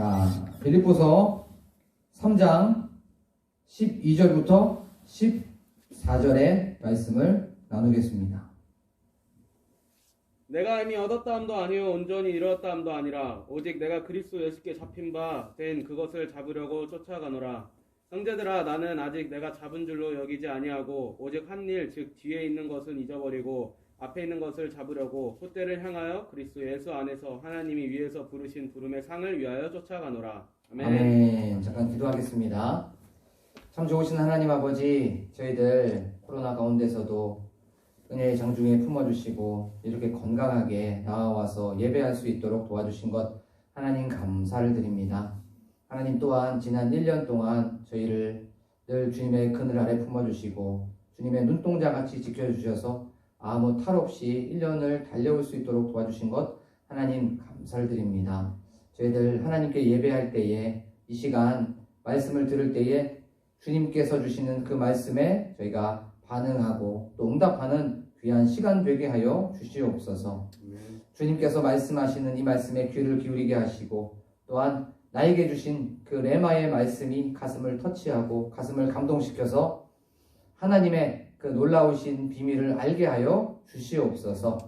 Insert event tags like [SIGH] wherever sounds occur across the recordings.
자, 빌립보서 3장 12절부터 14절의 말씀을 나누겠습니다. 내가 이미 얻었다함도 아니요 온전히 이루었다함도 아니라 오직 내가 그리스도 예수께 잡힌 바 된 그것을 잡으려고 쫓아가노라 형제들아 나는 아직 내가 잡은 줄로 여기지 아니하고 오직 한 일 즉 뒤에 있는 것은 잊어버리고 앞에 있는 것을 잡으려고 콧대를 향하여 그리스도 예수 안에서 하나님이 위에서 부르신 부름의 상을 위하여 쫓아가노라 아멘. 아멘. 잠깐 기도하겠습니다. 참 좋으신 하나님 아버지, 저희들 코로나 가운데서도 은혜의 장중에 품어주시고 이렇게 건강하게 나와서 예배할 수 있도록 도와주신 것 하나님 감사를 드립니다. 하나님 또한 지난 1년 동안 저희를 늘 주님의 그늘 아래 품어주시고 주님의 눈동자 같이 지켜주셔서 아무 탈 없이 1년을 달려올 수 있도록 도와주신 것 하나님 감사를 드립니다. 저희들 하나님께 예배할 때에 이 시간 말씀을 들을 때에 주님께서 주시는 그 말씀에 저희가 반응하고 또 응답하는 귀한 시간 되게 하여 주시옵소서. 주님께서 말씀하시는 이 말씀에 귀를 기울이게 하시고 또한 나에게 주신 그 레마의 말씀이 가슴을 터치하고 가슴을 감동시켜서 하나님의 그 놀라우신 비밀을 알게 하여 주시옵소서.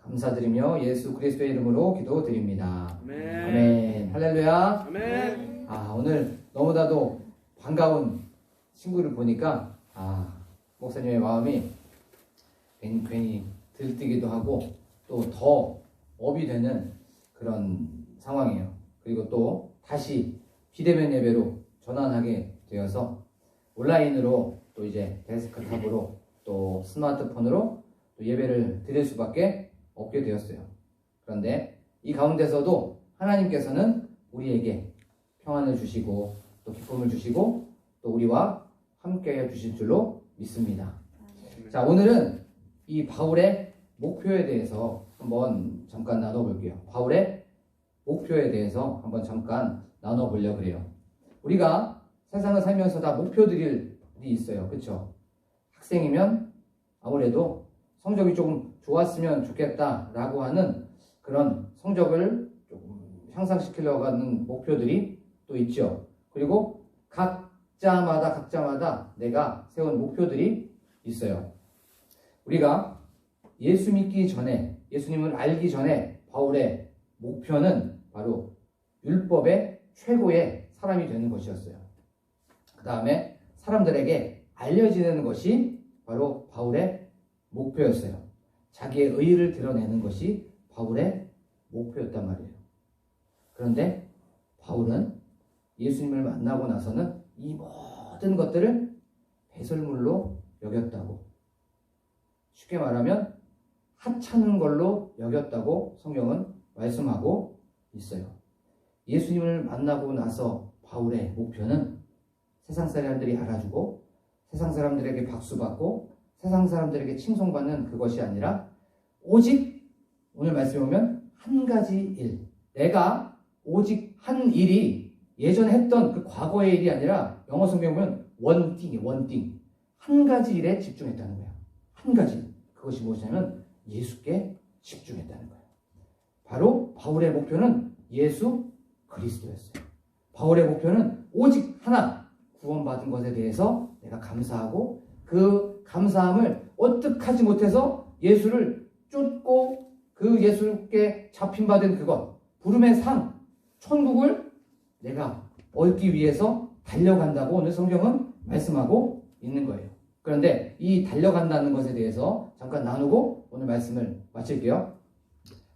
감사드리며 예수 그리스도의 이름으로 기도드립니다. 아멘. 아멘. 할렐루야. 아멘. 아, 오늘 너무나도 반가운 친구를 보니까 아, 목사님의 마음이 괜히, 괜히 들뜨기도 하고 또 더 업이 되는 그런 상황이에요. 그리고 또 다시 비대면 예배로 전환하게 되어서 온라인으로 또 이제 데스크탑으로 또 스마트폰으로 또 예배를 드릴 수밖에 없게 되었어요. 그런데 이 가운데서도 하나님께서는 우리에게 평안을 주시고 또 기쁨을 주시고 또 우리와 함께 해 주실 줄로 믿습니다. 자, 오늘은 이 바울의 목표에 대해서 한번 잠깐 나눠볼게요. 바울의 목표에 대해서 한번 잠깐 나눠보려고 그래요. 우리가 세상을 살면서 다 목표들이 있어요. 그쵸? 학생이면 아무래도 성적이 조금 좋았으면 좋겠다라고 하는 그런 성적을 조금 향상시키려고 하는 목표들이 또 있죠. 그리고 각자마다 각자마다 내가 세운 목표들이 있어요. 우리가 예수 믿기 전에 예수님을 알기 전에 바울의 목표는 바로 율법의 최고의 사람이 되는 것이었어요. 그 다음에 사람들에게 알려지는 것이 바로 바울의 목표였어요. 자기의 의의를 드러내는 것이 바울의 목표였단 말이에요. 그런데 바울은 예수님을 만나고 나서는 이 모든 것들을 배설물로 여겼다고. 쉽게 말하면 하찮은 걸로 여겼다고 성경은 말씀하고 있어요. 예수님을 만나고 나서 바울의 목표는 세상 사람들이 알아주고 세상 사람들에게 박수받고 세상 사람들에게 칭송받는 그것이 아니라 오직 오늘 말씀에 보면 한 가지 일. 내가 오직 한 일이 예전에 했던 그 과거의 일이 아니라 영어 성경 보면 원띵이 원띵. 한 가지 일에 집중했다는 거야. 한 가지. 그것이 무엇이냐면 예수께 집중했다는 거예요. 바로 바울의 목표는 예수 그리스도였어요. 바울의 목표는 오직 하나 구원받은 것에 대해서 내가 감사하고 그 감사함을 어떡하지 못해서 예수를 쫓고 그 예수께 잡힌 받은 그것 부름의 상 천국을 내가 얻기 위해서 달려간다고 오늘 성경은 말씀하고 있는 거예요. 그런데 이 달려간다는 것에 대해서 잠깐 나누고 오늘 말씀을 마칠게요.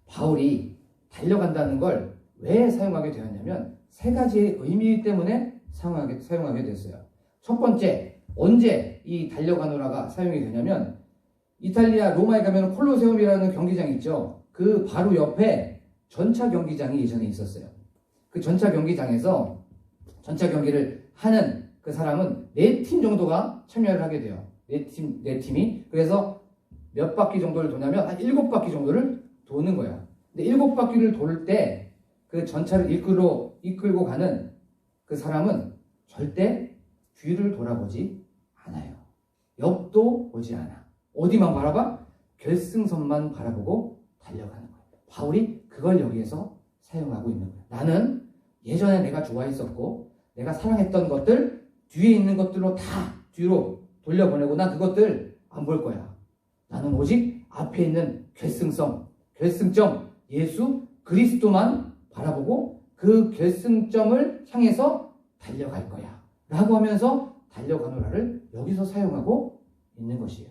바울이 달려간다는 걸 왜 사용하게 되었냐면 세 가지의 의미 때문에 사용하게, 사용하게 됐어요. 첫 번째, 언제 이 달려가노라가 사용이 되냐면 이탈리아 로마에 가면 콜로세움이라는 경기장이 있죠. 그 바로 옆에 전차 경기장이 예전에 있었어요. 그 전차 경기장에서 전차 경기를 하는 그 사람은 네 팀 정도가 참여를 하게 돼요. 네 팀, 네 팀이. 그래서 몇 바퀴 정도를 도냐면 한 일곱 바퀴 정도를 도는 거야. 근데 일곱 바퀴를 돌 때 그 전차를 이끌어, 이끌고 가는 그 사람은 절대 뒤를 돌아보지 않아요. 옆도 보지 않아. 어디만 바라봐? 결승선만 바라보고 달려가는 거예요. 바울이 그걸 여기에서 사용하고 있는 거예요. 나는 예전에 내가 좋아했었고 내가 사랑했던 것들 뒤에 있는 것들로 다 뒤로 돌려보내고 난 그것들 안 볼 거야. 나는 오직 앞에 있는 결승성, 결승점 예수 그리스도만 바라보고 그 결승점을 향해서 달려갈 거야. 라고 하면서 달려가노라를 여기서 사용하고 있는 것이에요.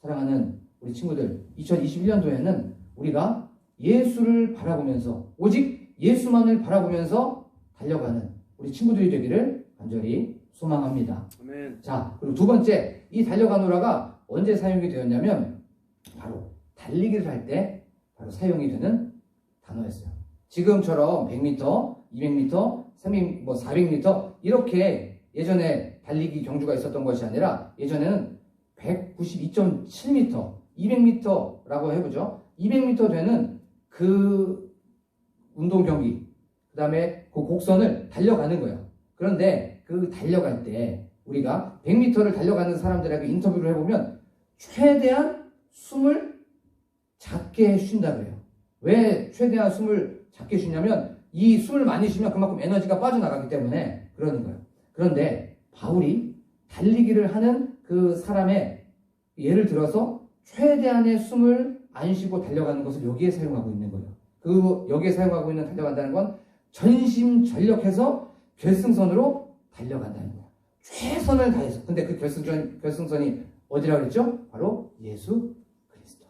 사랑하는 우리 친구들, 2021년도에는 우리가 예수를 바라보면서 오직 예수만을 바라보면서 달려가는 우리 친구들이 되기를 간절히 소망합니다. 아멘. 자, 그리고 두 번째, 이 달려가노라가 언제 사용이 되었냐면 바로 달리기를 할 때 바로 사용이 되는 단어였어요. 지금처럼 100m, 200m, 300, 뭐 400m 이렇게 예전에 달리기 경주가 있었던 것이 아니라 예전에는 192.7m, 200m라고 해보죠. 200m 되는 그 운동 경기, 그 다음에 그 곡선을 달려가는 거예요. 그런데 그 달려갈 때 우리가 100m를 달려가는 사람들에게 인터뷰를 해보면 최대한 숨을 작게 쉰다 그래요. 왜 최대한 숨을 작게 쉬냐면 이 숨을 많이 쉬면 그만큼 에너지가 빠져나가기 때문에 그러는 거예요. 그런데 바울이 달리기를 하는 그 사람의 예를 들어서 최대한의 숨을 안 쉬고 달려가는 것을 여기에 사용하고 있는 거예요. 그 여기에 사용하고 있는 달려간다는 건 전심 전력해서 결승선으로 달려간다는 거예요. 최선을 다해서. 근데 그 결승선 결승선이 어디라고 그랬죠? 바로 예수 그리스도.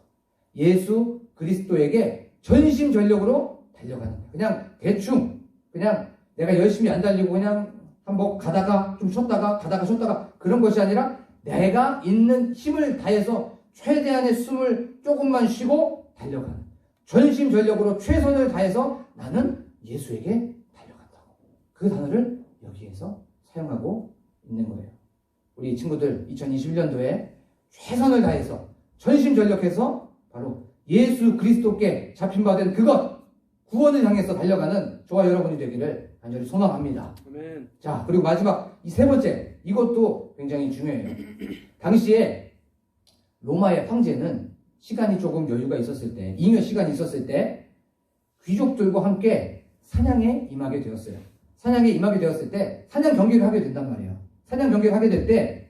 예수 그리스도에게 전심 전력으로 달려가는 거예요. 그냥 대충 그냥 내가 열심히 안 달리고 그냥 한번 가다가 좀 쉬었다가 가다가 쉬었다가 그런 것이 아니라 내가 있는 힘을 다해서 최대한의 숨을 조금만 쉬고 달려가는 전심전력으로 최선을 다해서 나는 예수에게 달려간다고 그 단어를 여기에서 사용하고 있는 거예요. 우리 친구들 2021년도에 최선을 다해서 전심전력해서 바로 예수 그리스도께 잡힌 바 된 그것 구원을 향해서 달려가는 저와 여러분이 되기를 간절히 소망합니다. 아멘. 자, 그리고 마지막 이 세 번째 이것도 굉장히 중요해요. 당시에 로마의 황제는 시간이 조금 여유가 있었을 때, 잉여 시간이 있었을 때 귀족들과 함께 사냥에 임하게 되었어요. 사냥에 임하게 되었을 때 사냥 경기를 하게 된단 말이에요. 사냥 경기를 하게 될 때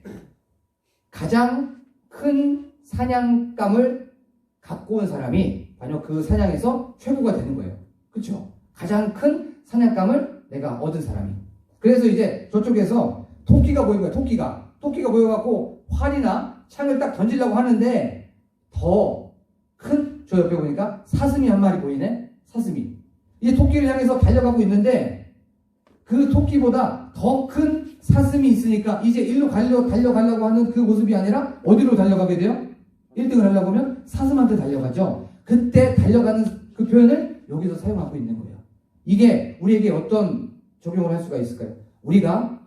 가장 큰 사냥감을 갖고 온 사람이 바로 그 사냥에서 최고가 되는 거예요. 그렇죠? 가장 큰 사냥감을 내가 얻은 사람이. 그래서 이제 저쪽에서 토끼가 보인 거야. 토끼가 토끼가 보여갖고 활이나 창을 딱 던지려고 하는데 더 큰 저 옆에 보니까 사슴이 한 마리 보이네. 사슴이 이제 토끼를 향해서 달려가고 있는데 그 토끼보다 더 큰 사슴이 있으니까 이제 일로 가려 달려가려고 하는 그 모습이 아니라 어디로 달려가게 돼요? 1등을 하려고 하면 사슴한테 달려가죠. 그때 달려가는 그 표현을 여기서 사용하고 있는 거예요. 이게 우리에게 어떤 적용을 할 수가 있을까요? 우리가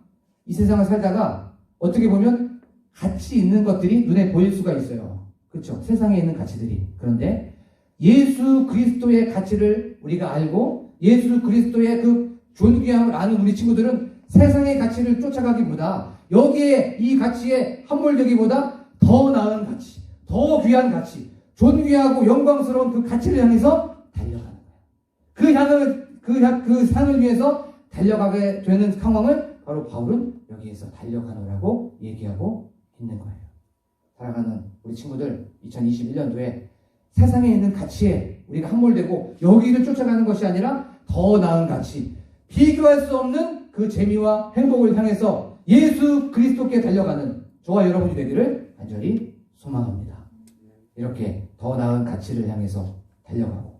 이 세상을 살다가 어떻게 보면 가치 있는 것들이 눈에 보일 수가 있어요. 그렇죠? 세상에 있는 가치들이. 그런데 예수 그리스도의 가치를 우리가 알고 예수 그리스도의 그 존귀함을 아는 우리 친구들은 세상의 가치를 쫓아가기보다 여기에 이 가치에 함몰되기보다 더 나은 가치, 더 귀한 가치, 존귀하고 영광스러운 그 가치를 향해서. 그 향을 그, 향- 그 상을 위해서 달려가게 되는 상황을 바로 바울은 여기에서 달려가노라고 얘기하고 있는 거예요. 사랑하는 우리 친구들 2021년도에 세상에 있는 가치에 우리가 함몰되고 여기를 쫓아가는 것이 아니라 더 나은 가치, 비교할 수 없는 그 재미와 행복을 향해서 예수 그리스도께 달려가는 저와 여러분이 되기를 간절히 소망합니다. 이렇게 더 나은 가치를 향해서 달려가고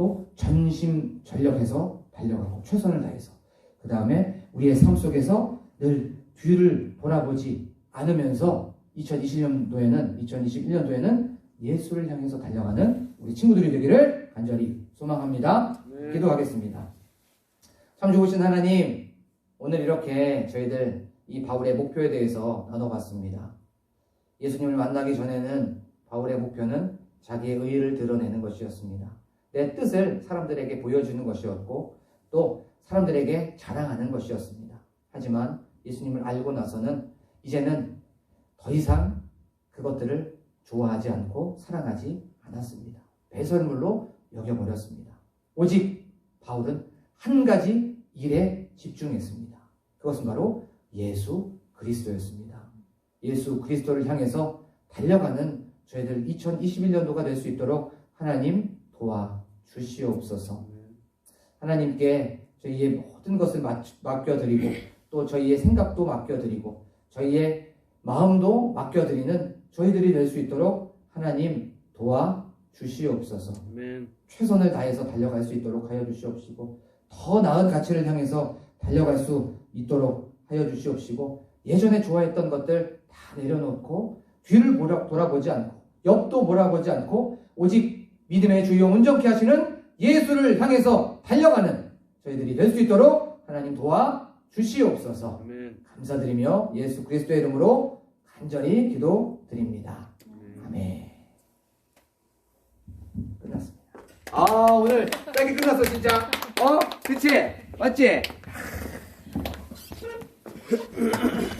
또 전심 전력해서 달려가고 최선을 다해서 그 다음에 우리의 삶 속에서 늘 뒤를 돌아보지 않으면서 2020년도에는 2021년도에는 예수를 향해서 달려가는 우리 친구들이 되기를 간절히 소망합니다. 아멘. 기도하겠습니다. 참 좋으신 하나님, 오늘 이렇게 저희들 이 바울의 목표에 대해서 나눠봤습니다. 예수님을 만나기 전에는 바울의 목표는 자기의 의의를 드러내는 것이었습니다. 내 뜻을 사람들에게 보여주는 것이었고 또 사람들에게 자랑하는 것이었습니다. 하지만 예수님을 알고 나서는 이제는 더 이상 그것들을 좋아하지 않고 사랑하지 않았습니다. 배설물로 여겨버렸습니다. 오직 바울은 한 가지 일에 집중했습니다. 그것은 바로 예수 그리스도였습니다. 예수 그리스도를 향해서 달려가는 저희들 2021년도가 될 수 있도록 하나님 도와 주시옵소서. 하나님께 저희의 모든 것을 맡- 맡겨드리고 또 저희의 생각도 맡겨드리고 저희의 마음도 맡겨드리는 저희들이 될 수 있도록 하나님 도와 주시옵소서. 최선을 다해서 달려갈 수 있도록 하여 주시옵시고 더 나은 가치를 향해서 달려갈 수 있도록 하여 주시옵시고 예전에 좋아했던 것들 다 내려놓고 뒤를 돌아보지 않고 옆도 몰아보지 않고 오직 믿음의 주요 온전케 하시는 예수를 향해서 달려가는 저희들이 될 수 있도록 하나님 도와 주시옵소서 아멘. 감사드리며 예수 그리스도의 이름으로 간절히 기도드립니다. 아멘. 아멘. 끝났습니다. 아 오늘 짧게 끝났어 진짜. 어? 그치? 맞지? [LAUGHS]